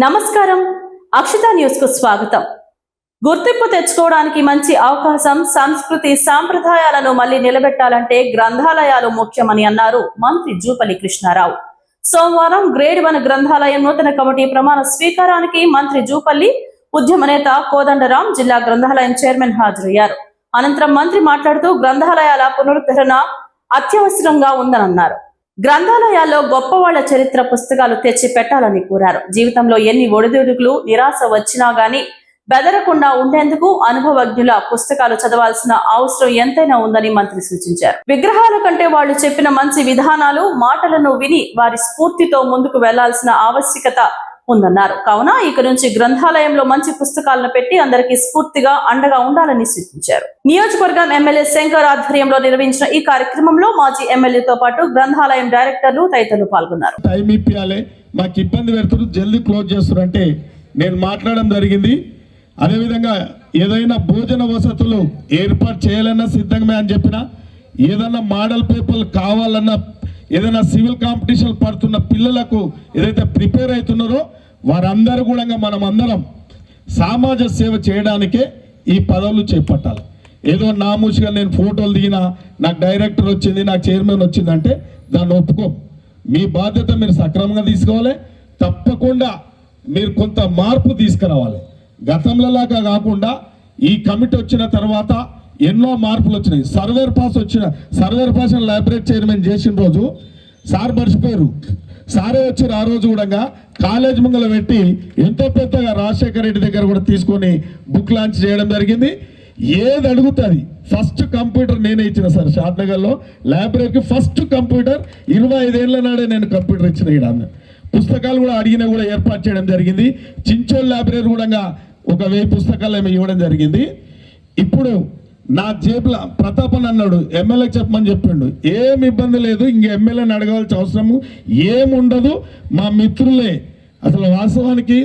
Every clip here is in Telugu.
నమస్కారం. అక్షిత న్యూస్కు స్వాగతం. గుర్తింపు తెచ్చుకోవడానికి మంచి అవకాశం సంస్కృతి సాంప్రదాయాలను మళ్ళీ నిలబెట్టాలంటే గ్రంథాలయాలు ముఖ్యమని అన్నారు మంత్రి జూపల్లి కృష్ణారావు. సోమవారం గ్రేడ్ వన్ గ్రంథాలయం నూతన కమిటీ ప్రమాణ స్వీకారానికి మంత్రి జూపల్లి ఉద్యమ నేత కోదండరాం జిల్లా గ్రంథాలయం చైర్మన్ హాజరయ్యారు. అనంతరం మంత్రి మాట్లాడుతూ గ్రంథాలయాల పునరుద్ధరణ అత్యవసరంగా ఉందనన్నారు. గ్రంథాలయాల్లో గొప్ప వాళ్ళ చరిత్ర పుస్తకాలు తెచ్చి పెట్టాలని కోరారు. జీవితంలో ఎన్ని ఒడిదుడుకులు నిరాశ వచ్చినా గాని బెదరకుండా ఉండేందుకు అనుభవజ్ఞుల పుస్తకాలు చదవాల్సిన అవసరం ఎంతైనా ఉందని మంత్రి సూచించారు. విగ్రహాల కంటే వాళ్ళు చెప్పిన మంచి విధానాలు మాటలను విని వారి స్ఫూర్తితో ముందుకు వెళ్ళాల్సిన ఆవశ్యకత ఉందన్నారు. కావున ఇక నుంచి గ్రంథాలయంలో మంచి పుస్తకాలను పెట్టి అందరికీ స్ఫూర్తిగా అండగా ఉండాలని సూచించారు నియోజకవర్గం ఎమ్మెల్యే శంకర్ ఆధ్వర్యంలో నిర్వహించిన ఈ కార్యక్రమంలో మాజీ ఎమ్మెల్యేతో పాటు గ్రంథాలయం డైరెక్టర్లు తదితరులు పాల్గొన్నారు. టైం ఇప్పించాలి మాకు ఇబ్బంది పెడుతున్నారు జల్దీ క్లోజ్ చేస్తున్నారు అంటే నేను మాట్లాడడం జరిగింది. అదేవిధంగా ఏదైనా భోజన వసతులు ఏర్పాటు చేయాలన్నా సిద్ధంగా అని చెప్పిన ఏదైనా మోడల్ పేపర్లు కావాలన్నా ఏదైనా సివిల్ కాంపిటీషన్ పడుతున్న పిల్లలకు ఏదైతే ప్రిపేర్ అవుతున్నారో వారందరూ కూడా మనం అందరం సామాజ సేవ చేయడానికే ఈ పదవులు చేపట్టాలి. ఏదో నామూసిగా నేను ఫోటోలు దిగినా నాకు డైరెక్టర్ వచ్చింది నాకు చైర్మన్ వచ్చిందంటే దాన్ని ఒప్పుకో. మీ బాధ్యత మీరు సక్రమంగా తీసుకోవాలి. తప్పకుండా మీరు కొంత మార్పు తీసుకురావాలి. గతంలోలాగా కాకుండా ఈ కమిటీ వచ్చిన తర్వాత ఎన్నో మార్పులు వచ్చినాయి. సర్వేర్ పాస్ వచ్చిన సర్వేర్ పాస్ లైబ్రరీ చైర్మన్ చేసిన రోజు సార్ మర్చిపోయారు. సారే వచ్చారు ఆ రోజు కూడా కాలేజ్ ముంగల పెట్టి ఎంతో పెద్దగా రాజశేఖర రెడ్డి దగ్గర కూడా తీసుకొని బుక్ లాంచ్ చేయడం జరిగింది. ఏది అడుగుతుంది ఫస్ట్ కంప్యూటర్ నేనే ఇచ్చిన సార్ షాద్నగర్లో. లైబ్రరీకి ఫస్ట్ కంప్యూటర్ ఇరవై ఐదేళ్ళ నాడే నేను కంప్యూటర్ ఇచ్చిన ఇక్కడ పుస్తకాలు కూడా అడిగినా కూడా ఏర్పాటు చేయడం జరిగింది. చించోల్ లైబ్రరీ కూడా ఒక వెయ్యి పుస్తకాలు ఏమో ఇవ్వడం జరిగింది. ఇప్పుడు నా జేబులో ప్రతాపన్ అన్నాడు ఎమ్మెల్యే చెప్పమని చెప్పిండు. ఏం ఇబ్బంది లేదు ఇంక ఎమ్మెల్యేని అడగాల్సిన అవసరము ఏముండదు. మా మిత్రులే అసలు వాస్తవానికి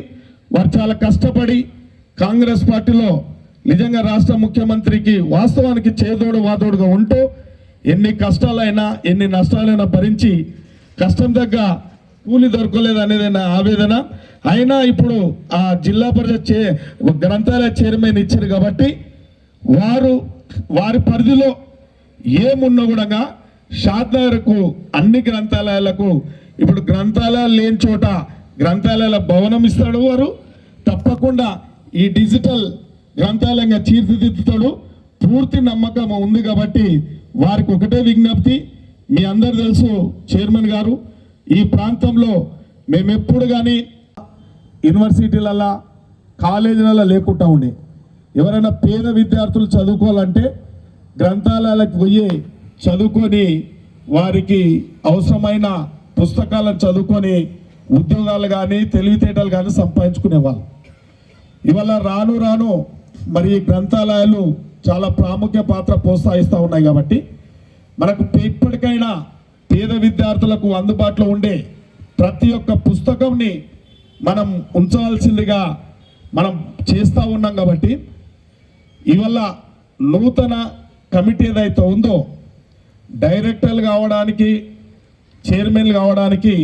వారు చాలా కష్టపడి కాంగ్రెస్ పార్టీలో నిజంగా రాష్ట్ర ముఖ్యమంత్రికి వాస్తవానికి చేదోడు వాదోడుగా ఉంటూ ఎన్ని కష్టాలైనా ఎన్ని నష్టాలైనా భరించి కష్టం తగ్గ కూలి దొరకలేదు అనేది నా ఆవేదన. అయినా ఇప్పుడు ఆ జిల్లా పరిషత్ చే గ్రంథాలయ చైర్మన్ ఇచ్చారు కాబట్టి వారు వారి పరిధిలో ఏమున్నా కూడా షాద్నగర్కు అన్ని గ్రంథాలయాలకు ఇప్పుడు గ్రంథాలయాలు లేని చోట గ్రంథాలయాల భవనం ఇస్తాడు వారు. తప్పకుండా ఈ డిజిటల్ గ్రంథాలయంగా తీర్చిదిద్దుతాడు. పూర్తి నమ్మకం ఉంది కాబట్టి వారికి ఒకటే విజ్ఞప్తి మీ అందరు తెలుసు చైర్మన్ గారు ఈ ప్రాంతంలో మేమెప్పుడు కానీ యూనివర్సిటీలల్లో కాలేజీలలో లేకుండా ఉండే ఎవరైనా పేద విద్యార్థులు చదువుకోవాలంటే గ్రంథాలయాలకు పోయి చదువుకొని వారికి అవసరమైన పుస్తకాలను చదువుకొని ఉద్యోగాలు కానీ తెలివితేటలు కానీ సంపాదించుకునేవాళ్ళు. ఇవాళ రాను రాను మరి గ్రంథాలయాలు చాలా ప్రాముఖ్య పాత్ర ప్రోత్సహిస్తూ ఉన్నాయి కాబట్టి మనకు ఇప్పటికైనా పేద విద్యార్థులకు అందుబాటులో ఉండే ప్రతి ఒక్క పుస్తకంని మనం ఉంచవలసిందిగా మనం చేస్తూ ఉన్నాం కాబట్టి ఇవల్ల నూతన కమిటీ ఏదైతే ఉందో డైరెక్టర్లు కావడానికి చైర్మన్లు కావడానికి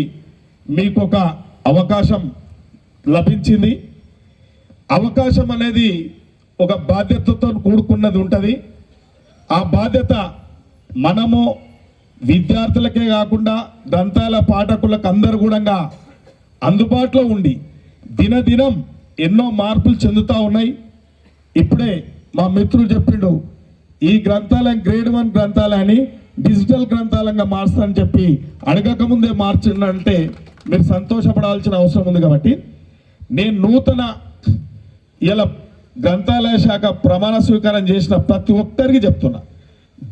మీకు ఒక అవకాశం లభించింది. అవకాశం అనేది ఒక బాధ్యతతో కూడుకున్నది ఉంటుంది. ఆ బాధ్యత మనము విద్యార్థులకే కాకుండా గ్రంథాల పాఠకులకు అందరు కూడా అందుబాటులో ఉండి దినదినం ఎన్నో మార్పులు చెందుతూ ఉన్నాయి. ఇప్పుడే మా మిత్రుడు చెప్పిండు ఈ గ్రంథాలయం గ్రేడ్ వన్ గ్రంథాలయాన్ని డిజిటల్ గ్రంథాలయంగా మార్చాలని చెప్పి అడగకముందే మార్చిందంటే మీరు సంతోషపడాల్సిన అవసరం ఉంది కాబట్టి నేను నూతన ఇలా గ్రంథాలయ శాఖ ప్రమాణ స్వీకారం చేసిన ప్రతి ఒక్కరికి చెప్తున్నా.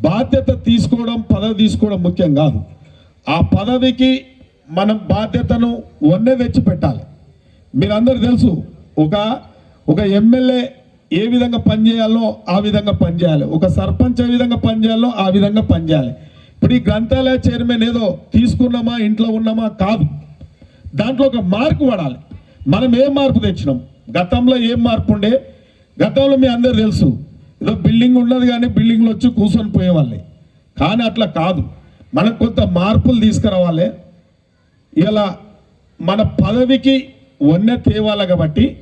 బాధ్యత తీసుకోవడం పదవి తీసుకోవడం ముఖ్యం కాదు. ఆ పదవికి మనం బాధ్యతను వన్నే తెచ్చి పెట్టాలి మీరందరూ తెలుసు ఒక ఒక ఎమ్మెల్యే ఏ విధంగా పనిచేయాలో ఆ విధంగా పనిచేయాలి ఒక సర్పంచ్ ఏ విధంగా పనిచేయాలో ఆ విధంగా పనిచేయాలి ఇప్పుడు ఈ గ్రంథాలయ చైర్మన్ ఏదో తీసుకున్నామా ఇంట్లో ఉన్నామా కాదు. దాంట్లో ఒక మార్పు పడాలి. మనం ఏం మార్పు తెచ్చినాం? గతంలో ఏం మార్పు ఉండే? గతంలో మీ అందరు తెలుసు. ఏదో బిల్డింగ్ ఉన్నది కానీ బిల్డింగ్లో వచ్చి కూర్చొని పోయేవాళ్ళే. కానీ అట్లా కాదు. మనకు కొంత మార్పులు తీసుకురావాలి. ఇలా మన పదవికి వన్నె తేవాలి కాబట్టి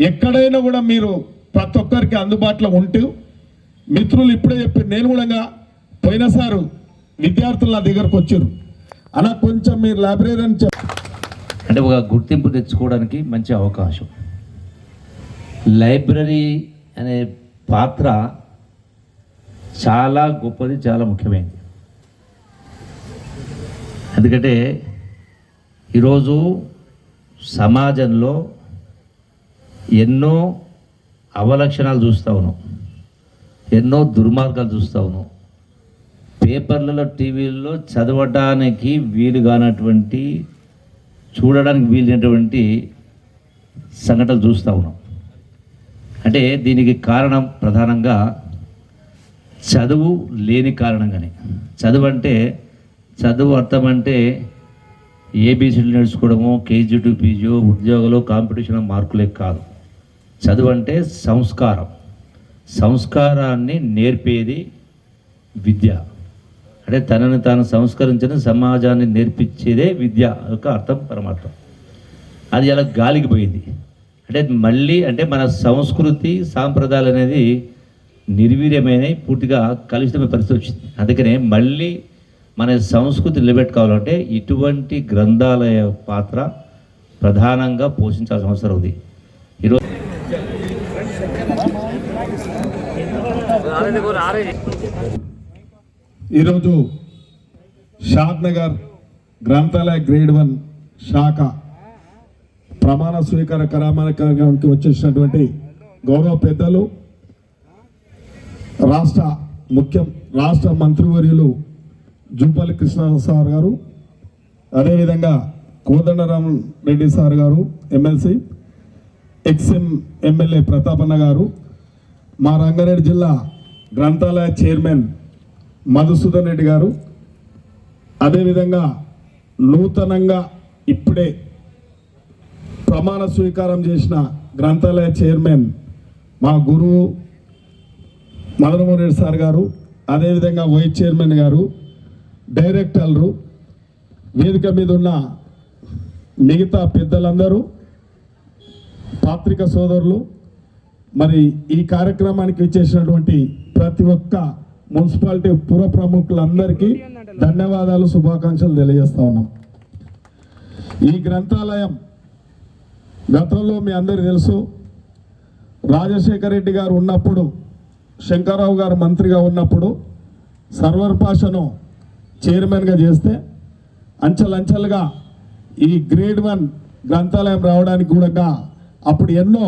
ఎక్కడైనా కూడా మీరు ప్రతి ఒక్కరికి అందుబాటులో ఉంటూ మిత్రులు ఇప్పుడే చెప్పి నేను కూడా పోయినసారు విద్యార్థులు నా దగ్గరకు వచ్చారు. అలా కొంచెం మీరు లైబ్రరీ అని అంటే ఒక గుర్తింపు తెచ్చుకోవడానికి మంచి అవకాశం. లైబ్రరీ అనే పాత్ర చాలా గొప్పది చాలా ముఖ్యమైనది. ఎందుకంటే ఈరోజు సమాజంలో ఎన్నో అవలక్షణాలు చూస్తూ ఉన్నాం. ఎన్నో దుర్మార్గాలు చూస్తూ ఉన్నాం. పేపర్లలో టీవీల్లో చదవడానికి వీలు కానటువంటి చూడడానికి వీలైనటువంటి సంఘటనలు చూస్తూ ఉన్నాం. అంటే దీనికి కారణం ప్రధానంగా చదువు లేని కారణంగానే. చదువు అంటే చదువు అర్థం అంటే ఏబీసీలు నేర్చుకోవడము కేజీ టు పీజీ ఉద్యోగాలు కాంపిటీషన్ మార్కులే కాదు. చదువు అంటే సంస్కారం. సంస్కారాన్ని నేర్పేది విద్య. అంటే తనను తాను సంస్కరించిన సమాజాన్ని నేర్పించేదే విద్య. యొక్క అర్థం పరమార్థం. అది అలా గాలికి పోయింది. అంటే మళ్ళీ అంటే మన సంస్కృతి సాంప్రదాయాలు అనేది నిర్వీర్యమైన పూర్తిగా కలుషితమైన పరిస్థితి వచ్చింది. అందుకనే మళ్ళీ మన సంస్కృతి నిలబెట్టుకోవాలంటే ఇటువంటి గ్రంథాలయ పాత్ర ప్రధానంగా పోషించాల్సిన అవసరం ఉంది. ఈరోజు షాద్ నగర్ గ్రంథాలయ గ్రేడ్ వన్ శాఖ ప్రమాణ స్వీకార కార్యక్రమానికి వచ్చేసినటువంటి గౌరవ పెద్దలు రాష్ట్ర ముఖ్యం రాష్ట్ర మంత్రివర్యులు జూపల్లి కృష్ణ సార్ గారు అదేవిధంగా కోదండరామ్ రెడ్డి సార్ గారు ఎమ్మెల్సీ ఎక్స్ఎం ఎమ్మెల్యే ప్రతాపన్న గారు మా రంగారెడ్డి జిల్లా గ్రంథాలయ చైర్మన్ మధుసూదన్ రెడ్డి గారు. అదేవిధంగా నూతనంగా ఇప్పుడే ప్రమాణ స్వీకారం చేసిన గ్రంథాలయ చైర్మన్ మా గురువు మదనమోహన్ రెడ్డి సార్ గారు అదేవిధంగా వైస్ చైర్మన్ గారు డైరెక్టర్లు వేదిక మీద ఉన్న మిగతా పెద్దలందరూ పాత్రిక సోదరులు మరి ఈ కార్యక్రమానికి ఇచ్చేసినటువంటి ప్రతి ఒక్క మున్సిపాలిటీ పుర ప్రముఖులందరికీ ధన్యవాదాలు శుభాకాంక్షలు తెలియజేస్తా ఉన్నాం. ఈ గ్రంథాలయం గతంలో మీ అందరికీ తెలుసు. రాజశేఖర రెడ్డి గారు ఉన్నప్పుడు శంకరరావు గారు మంత్రిగా ఉన్నప్పుడు సర్వర్ పాషను చైర్మన్గా చేస్తే అంచెలంచెలుగా ఈ గ్రేడ్ వన్ గ్రంథాలయం రావడానికి కూడా అప్పుడు ఎన్నో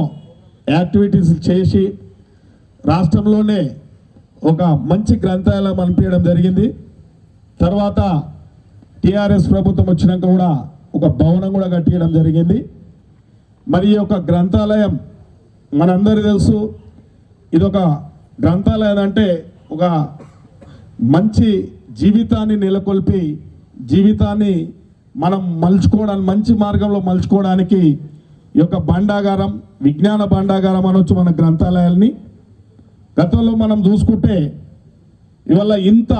యాక్టివిటీస్ చేసి రాష్ట్రంలోనే ఒక మంచి గ్రంథాలయం అనిపించడం జరిగింది. తర్వాత టిఆర్ఎస్ ప్రభుత్వం వచ్చినాక కూడా ఒక భవనం కూడా కట్టించడం జరిగింది. మరి ఈ యొక్క గ్రంథాలయం మనందరికీ తెలుసు. ఇది ఒక గ్రంథాలయం అంటే ఒక మంచి జీవితాన్ని నెలకొల్పి జీవితాన్ని మనం మలుచుకోవడానికి మంచి మార్గంలో మలుచుకోవడానికి ఈ యొక్క భాండాగారం విజ్ఞాన భాండాగారం అనొచ్చు మన గ్రంథాలయాల్ని గతంలో మనం చూసుకుంటే ఇవాళ ఇంత